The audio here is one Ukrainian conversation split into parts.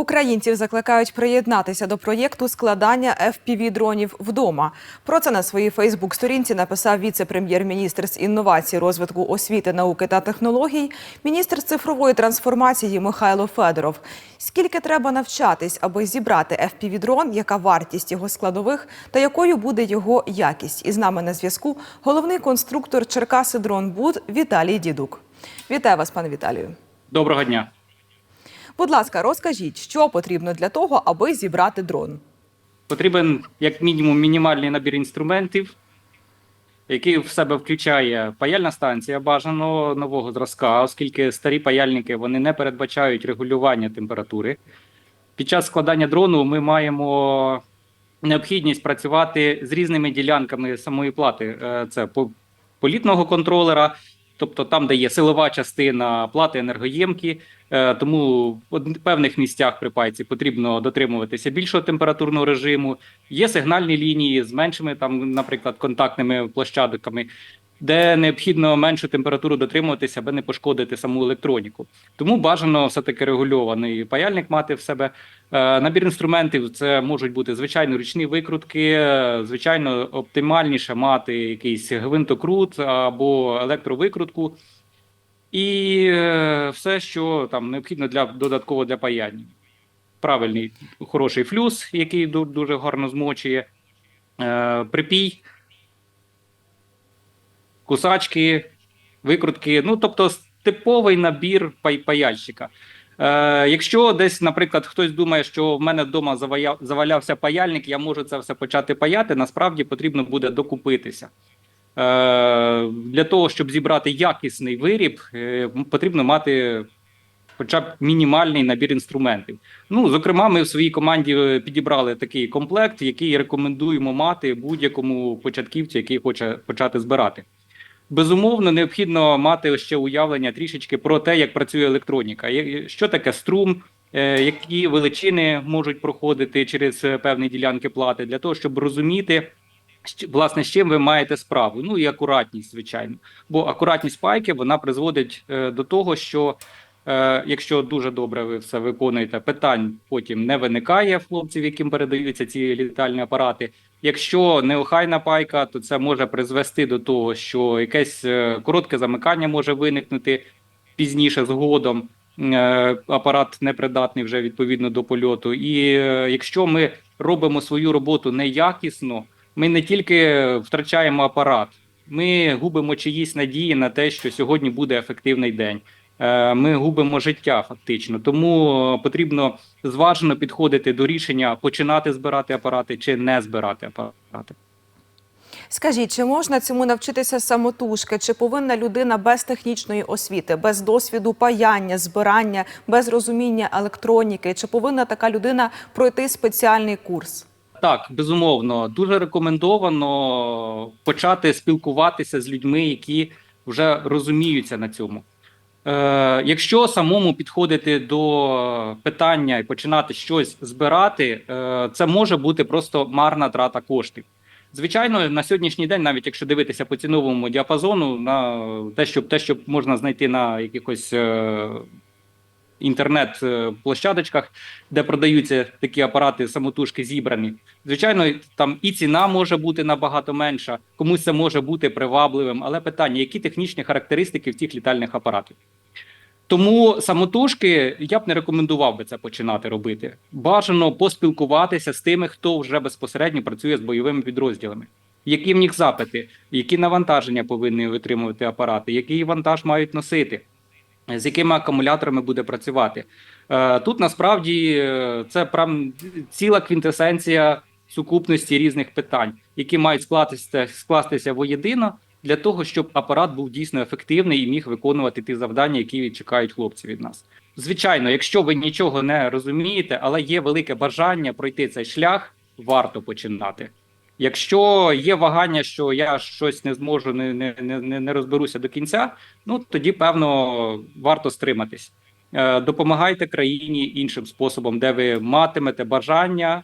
Українців закликають приєднатися до проєкту складання fpv дронів вдома. Про це на своїй Фейсбук-сторінці написав віце-прем'єр-міністр з інновацій, розвитку освіти, науки та технологій, міністр цифрової трансформації Михайло Федоров. Скільки треба навчатись, аби зібрати fpv дрон яка вартість його складових та якою буде його якість? І з нами на зв'язку головний конструктор Черкаси Дронбуд Віталій Дідук. Вітаю вас, пане Віталію. Доброго дня. Будь ласка, розкажіть, що потрібно для того, аби зібрати дрон. Потрібен як мінімум мінімальний набір інструментів, який в себе включає паяльна станція бажаного нового зразка, оскільки старі паяльники вони не передбачають регулювання температури. Під час складання дрону ми маємо необхідність працювати з різними ділянками самої плати. Е, Це по- політного контролера, тобто там, де є силова частина плати енергоємкі, Е, Тому в певних місцях при пайці потрібно дотримуватися більшого температурного режиму. Є сигнальні лінії з меншими, там, наприклад, контактними площадками, де необхідно меншу температуру дотримуватися, аби не пошкодити саму електроніку. Тому бажано все-таки регульований паяльник мати в себе. Е, Набір інструментів це можуть бути звичайно ручні викрутки, е, звичайно, оптимальніше мати якийсь гвинтокрут або електровикрутку. І е, все, що там необхідно для додатково для паяння. Правильний хороший флюс, який дуже гарно змочує, припій, кусачки, викрутки. Ну, тобто, типовий набір пай- паяльщика. Е, якщо десь, наприклад, хтось думає, що в мене вдома завалявся паяльник, я можу це все почати паяти, насправді потрібно буде докупитися. Е, Для того, щоб зібрати якісний виріб, е, потрібно мати хоча б мінімальний набір інструментів. Ну, зокрема, ми в своїй команді е, підібрали такий комплект, який рекомендуємо мати будь-якому початківцю, який хоче почати збирати. Безумовно, необхідно мати ще уявлення трішечки про те, як працює електроніка, що таке струм, е, які величини можуть проходити через е, певні ділянки плати, для того, щоб розуміти, власне, з чим ви маєте справу. Ну і акуратність, звичайно. Бо акуратність пайки вона призводить е, до того, що якщо дуже добре ви все виконуєте, питань потім не виникає хлопців, яким передаються ці літальні апарати. Якщо неохайна пайка, то це може призвести до того, що якесь е, коротке замикання може виникнути пізніше згодом. Е, Апарат непридатний вже відповідно до польоту. І е, якщо ми робимо свою роботу неякісно, ми не тільки втрачаємо апарат, ми губимо чиїсь надії на те, що сьогодні буде ефективний день. Е, Ми губимо життя фактично. Тому е, потрібно зважено підходити до рішення починати збирати апарати чи не збирати апарати. Скажіть, чи можна цьому навчитися самотужки? Чи повинна людина без технічної освіти, без досвіду паяння, збирання, без розуміння електроніки? Чи повинна така людина пройти спеціальний курс? Так, безумовно, дуже рекомендовано почати спілкуватися з людьми, які вже розуміються на цьому. Е, якщо самому підходити до питання і починати щось збирати, е, це може бути просто марна трата коштів. Звичайно, на сьогоднішній день, навіть якщо дивитися по ціновому діапазону, на те, що те, що можна знайти на якихось е, інтернет-площадочках, де продаються такі апарати самотужки зібрані. Звичайно, там і ціна може бути набагато менша, комусь це може бути привабливим, але питання, які технічні характеристики в цих літальних апаратів. Тому самотужки я б не рекомендував би це починати робити. Бажано поспілкуватися з тими, хто вже безпосередньо працює з бойовими підрозділами. Які в них запити, які навантаження повинні витримувати апарати, який вантаж мають носити, з якими акумуляторами буде працювати. Е, Тут насправді е, це прям ціла квінтесенція сукупності різних питань, які мають скластися, скластися воєдино для того, щоб апарат був дійсно ефективний і міг виконувати ті завдання, які чекають хлопці від нас. Звичайно, якщо ви нічого не розумієте, але є велике бажання пройти цей шлях, варто починати. Якщо є вагання, що я щось не зможу, не, не, не, не розберуся до кінця, ну тоді певно варто стриматись. Е, Допомагайте країні іншим способом, де ви матимете бажання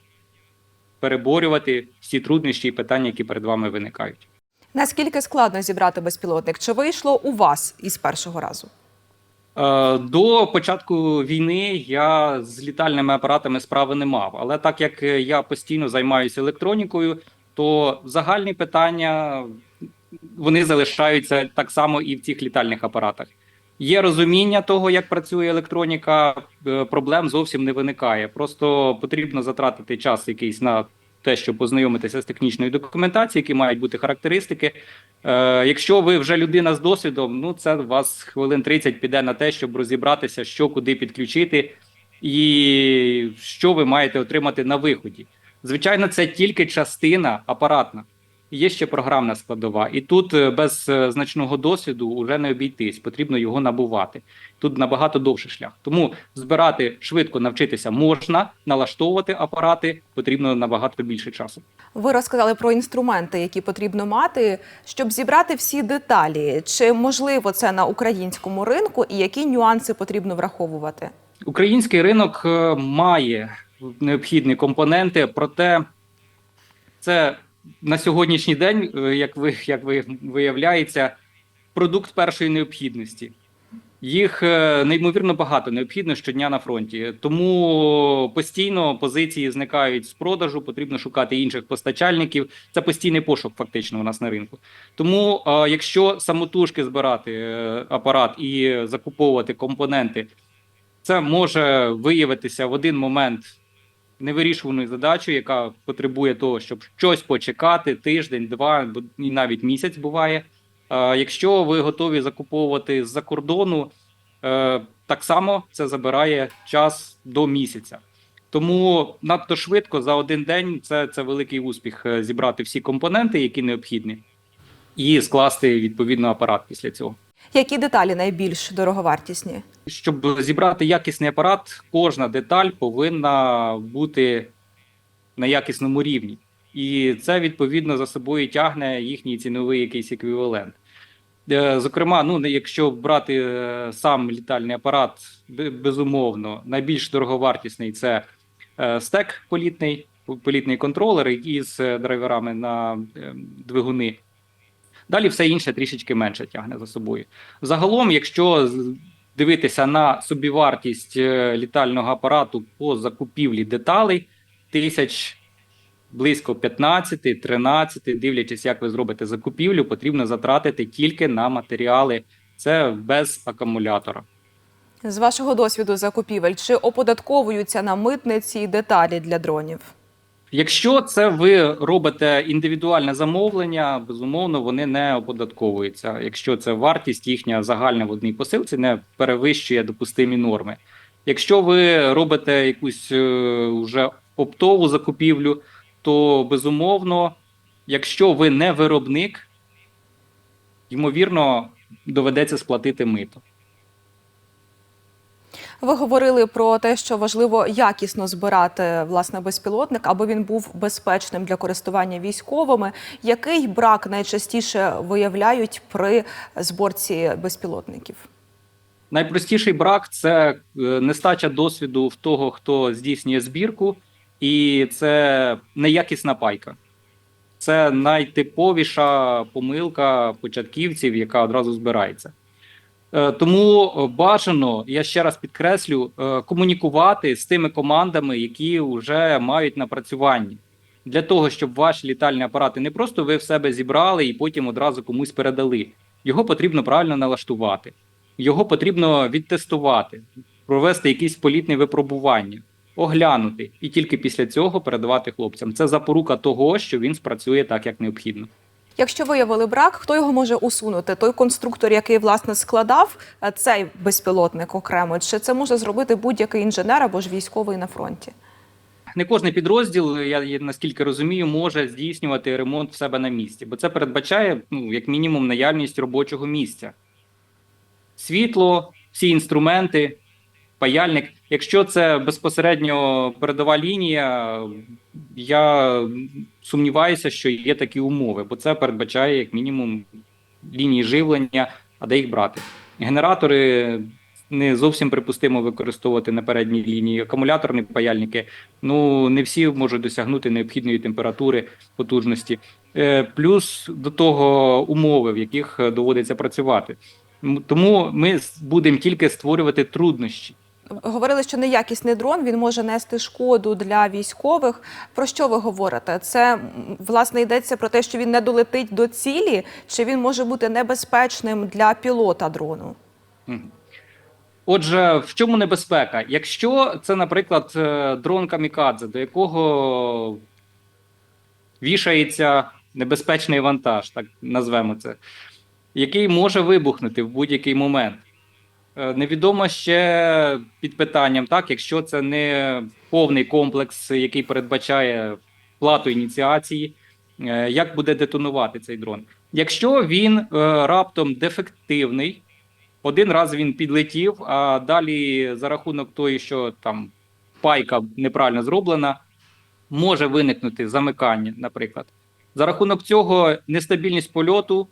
переборювати всі труднощі і питання, які перед вами виникають. Наскільки складно зібрати безпілотник? Чи вийшло у вас із першого разу? Е, До початку війни я з літальними апаратами справи не мав. Але так як я постійно займаюся електронікою, то загальні питання вони залишаються так само і в цих літальних апаратах. Є розуміння того, як працює електроніка, е, проблем зовсім не виникає. Просто потрібно затратити час якийсь на те, щоб познайомитися з технічною документацією, які мають бути характеристики. Е, якщо ви вже людина з досвідом, ну це у вас хвилин 30 піде на те, щоб розібратися, що куди підключити, і що ви маєте отримати на виході. Звичайно, це тільки частина апаратна. Є ще програмна складова, і тут е, без е, значного досвіду вже не обійтись, потрібно його набувати. Тут набагато довший шлях. Тому збирати швидко навчитися можна, налаштовувати апарати потрібно набагато більше часу. Ви розказали про інструменти, які потрібно мати, щоб зібрати всі деталі. Чи можливо це на українському ринку, і які нюанси потрібно враховувати? Український ринок е, має необхідні компоненти, проте це на сьогоднішній день, е, як ви як ви виявляється, продукт першої необхідності. Їх е, неймовірно багато необхідно щодня на фронті. Тому постійно позиції зникають з продажу, потрібно шукати інших постачальників. Це постійний пошук, фактично, у нас на ринку. Тому, е, якщо самотужки збирати апарат і закуповувати компоненти, це може виявитися в один момент невирішуваною задачею, яка потребує того, щоб щось почекати тиждень, два і навіть місяць буває. Якщо ви готові закуповувати з-за кордону, е, так само це забирає час до місяця. Тому надто швидко за один день це, це великий успіх е, зібрати всі компоненти, які необхідні, і скласти відповідно апарат після цього. Які деталі найбільш дороговартісні? Щоб зібрати якісний апарат, кожна деталь повинна бути на якісному рівні. І це відповідно за собою тягне їхній ціновий якийсь еквівалент. Е, Зокрема, ну якщо брати е, сам літальний апарат, безумовно, найбільш дороговартісний це е, стек політний, політний контролер із драйверами на е, двигуни. Далі все інше трішечки менше тягне за собою. Загалом, якщо дивитися на собівартість е, літального апарату по закупівлі деталей, тисяч близько 15-13, дивлячись, як ви зробите закупівлю, потрібно затратити тільки на матеріали. Це без акумулятора. З вашого досвіду закупівель, чи оподатковуються на митниці деталі для дронів? Якщо це ви робите індивідуальне замовлення, безумовно, вони не оподатковуються. Якщо це вартість їхня загальна в одній посилці не перевищує допустимі норми. Якщо ви робите якусь е, вже оптову закупівлю, то безумовно, якщо ви не виробник, ймовірно, доведеться сплатити мито. Ви говорили про те, що важливо якісно збирати власне безпілотник, аби він був безпечним для користування військовими. Який брак найчастіше виявляють при зборці безпілотників? Найпростіший брак це е, нестача досвіду в того, хто здійснює збірку, і це неякісна пайка. Це найтиповіша помилка початківців, яка одразу збирається. Е, Тому е, бажано, я ще раз підкреслю, е, комунікувати з тими командами, які вже мають напрацювання, для того, щоб ваші літальні апарати не просто ви в себе зібрали і потім одразу комусь передали. Його потрібно правильно налаштувати, його потрібно відтестувати, провести якісь політні випробування, оглянути і тільки після цього передавати хлопцям. Це запорука того, що він спрацює так, як необхідно. Якщо виявили брак, хто його може усунути? Той конструктор, який власне складав е, цей безпілотник окремо, чи це може зробити будь-який інженер або ж військовий на фронті? не кожний підрозділ, я, наскільки розумію, може здійснювати ремонт в себе на місці, бо це передбачає, ну, як мінімум, наявність робочого місця. Світло, всі інструменти, паяльник. Якщо це безпосередньо передова лінія, я сумніваюся, що є такі умови, бо це передбачає як мінімум лінії живлення, а де їх брати. Генератори не зовсім припустимо використовувати на передній лінії. Акумуляторні паяльники ну не всі можуть досягнути необхідної температури потужності. Е, Плюс до того умови, в яких е, доводиться працювати. Тому ми будемо тільки створювати труднощі. Говорили, що неякісний дрон він може нести шкоду для військових. Про що ви говорите? Це власне йдеться про те, що він не долетить до цілі, чи він може бути небезпечним для пілота дрону? Отже, в чому небезпека? Якщо це, наприклад, е, дрон камікадзе, до якого вішається небезпечний вантаж, так назвемо це, який може вибухнути в будь-який момент. Е, Невідомо ще під питанням, так, якщо це не повний комплекс, який передбачає плату ініціації, е, як буде детонувати цей дрон. Якщо він е, раптом дефективний, один раз він підлетів, а далі за рахунок того, що там пайка неправильно зроблена, може виникнути замикання, наприклад. За рахунок цього нестабільність польоту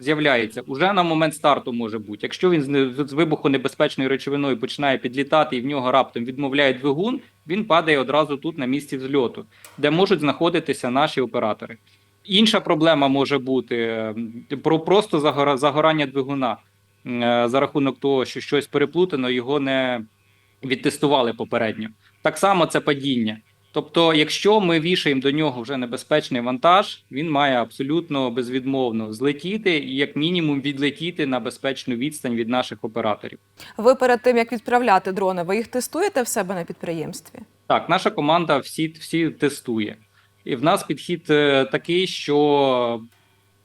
з'являється уже на момент старту може бути. Якщо він з вибухонебезпечною речовиною починає підлітати і в нього раптом відмовляє двигун, він падає одразу тут на місці взльоту, де можуть знаходитися наші оператори. Інша проблема може бути е, про просто загорання двигуна е, за рахунок того, що щось переплутано, його не відтестували попередньо. Так само це падіння. Тобто, якщо ми вішаємо до нього вже небезпечний вантаж, він має абсолютно безвідмовно злетіти і як мінімум відлетіти на безпечну відстань від наших операторів. Ви перед тим як відправляти дрони, ви їх тестуєте в себе на підприємстві? Так, наша команда всі, всі тестує. І в нас підхід е, такий, що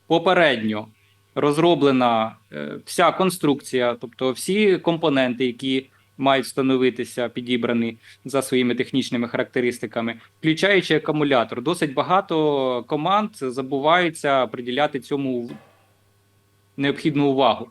попередньо розроблена е, вся конструкція, тобто всі компоненти, які мають встановитися, підібрані за своїми технічними характеристиками, включаючи акумулятор. Досить багато команд забуваються приділяти цьому необхідну увагу.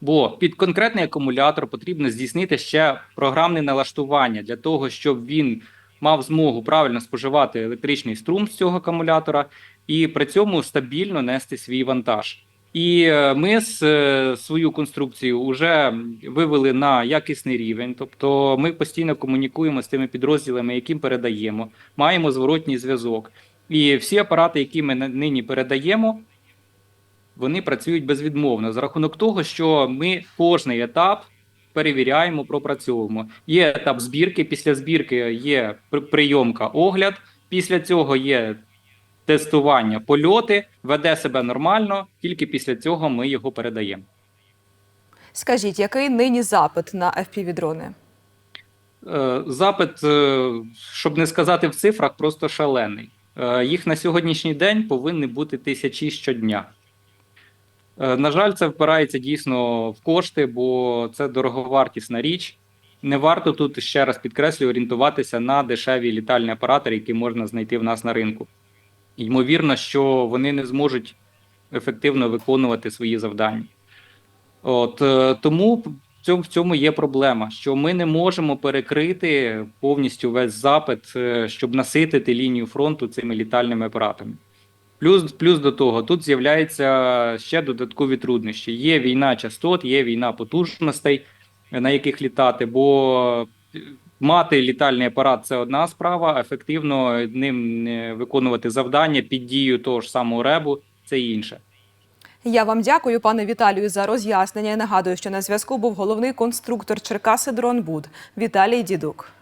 Бо під конкретний акумулятор потрібно здійснити ще програмне налаштування для того, щоб він мав змогу правильно споживати електричний струм з цього акумулятора і при цьому стабільно нести свій вантаж. І е, ми е, свою конструкцію вже вивели на якісний рівень, тобто ми постійно комунікуємо з тими підрозділами, яким передаємо, маємо зворотній зв'язок. І всі апарати, які ми нині передаємо, вони працюють безвідмовно. За рахунок того, що ми кожний етап перевіряємо, пропрацьовуємо. Є етап збірки, після збірки є прийомка, огляд, після цього є тестування, польоти, веде себе нормально, тільки після цього ми його передаємо. Скажіть, який нині запит на FPV-дрони? Е, Запит, е, щоб не сказати в цифрах, просто шалений. Е, Їх на сьогоднішній день повинні бути тисячі щодня. На жаль, це впирається дійсно в кошти, бо це дороговартісна річ. Не варто тут ще раз підкреслюю орієнтуватися на дешеві літальні апарати, які можна знайти в нас на ринку. Ймовірно, що вони не зможуть ефективно виконувати свої завдання. От е, тому в цьому, є проблема, що ми не можемо перекрити повністю весь запит, е, щоб наситити лінію фронту цими літальними апаратами. Плюс, плюс до того, тут з'являються ще додаткові труднощі. Є війна частот, є війна потужностей, на яких літати, бо мати літальний апарат це одна справа, ефективно ним виконувати завдання під дією того ж самого ребу це інше. Я вам дякую, пане Віталію, за роз'яснення. Я нагадую, що на зв'язку був головний конструктор Черкаси Дронбуд Віталій Дідук.